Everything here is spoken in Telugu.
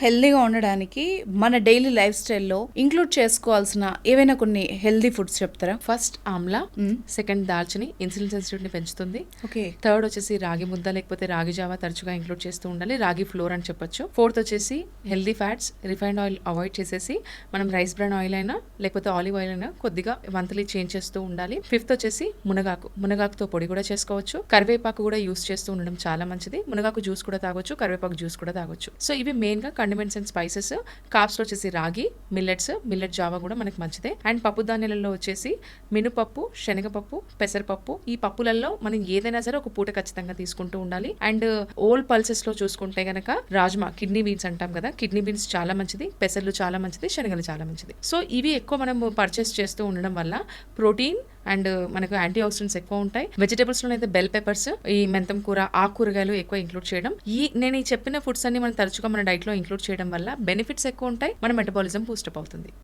హెల్దీగా ఉండడానికి మన డైలీ లైఫ్ స్టైల్లో ఇంక్లూడ్ చేసుకోవాల్సిన ఏవైనా కొన్ని హెల్దీ ఫుడ్స్ చెప్తారా? ఫస్ట్ ఆమ్లా సెకండ్ దాల్చిని ఇన్సులిన్ సెన్సిటివిటీని పెంచుతుంది. ఓకే. థర్డ్ వచ్చేసి రాగి ముద్ద లేకపోతే రాగి జావా తరచుగా ఇంక్లూడ్ చేస్తూ ఉండాలి. రాగి ఫ్లోర్ అని చెప్పొచ్చు. ఫోర్త్ వచ్చేసి healthy fats refined oil avoid చేసేసి మనం రైస్ బ్రాన్ ఆయిల్ అయినా లేకపోతే ఆలివ్ ఆయిల్ అయినా కొద్దిగా మంత్లీ చేంజ్ చేస్తూ ఉండాలి. ఫిఫ్త్ వచ్చేసి మునగాకు. మునగాకుతో పొడి కూడా చేసుకోవచ్చు. కరివేపాకు కూడా యూస్ చేస్తూ ఉండడం చాలా మంచిది. మునగాకు జ్యూస్ కూడా తాగొచ్చు కరివేపాకు జ్యూస్ కూడా తాగొచ్చు. సో ఇవి మెయిన్గా కండిమెంట్స్ అండ్ స్పైసెస్ కాప్స్లో వచ్చేసి రాగి మిల్లెట్స్ మిల్లెట్ జావా కూడా మనకి మంచిదే. అండ్ పప్పు ధాన్యాలలో వచ్చేసి మినుపప్పు శనగపప్పు పెసరపప్పు ఈ పప్పులలో మనం ఏదైనా సరే ఒక పూట ఖచ్చితంగా తీసుకుంటూ ఉండాలి. అండ్ ఓల్డ్ పల్సెస్లో చూసుకుంటే గనక రాజ్మా కిడ్నీ బీన్స్ అంటాం కదా కిడ్నీ బీన్స్ చాలా మంచిది పెసర్లు చాలా మంచిది శనగలు చాలా మంచిది. సో ఇవి ఎక్కువ మనం పర్చేస్ చేస్తూ ఉండడం వల్ల ప్రోటీన్ అండ్ మనకు యాంటీ ఆక్సిడెంట్స్ ఎక్కువ ఉంటాయి. వెజిటేబుల్స్లో అయితే బెల్ పెప్పర్స్ ఈ మెంతం కూర ఆకుకూరగాయలు ఎక్కువ ఇంక్లూడ్ చేయడం. ఈ నేను ఈ చెప్పిన ఫుడ్స్ అన్ని మనం తరచుగా మన డైట్లో ఇంక్లూడ్ చేయడం వల్ల బెనిఫిట్స్ ఎక్కువ ఉంటాయి. మన మెటబాలిజం బూస్టప్ అవుతుంది.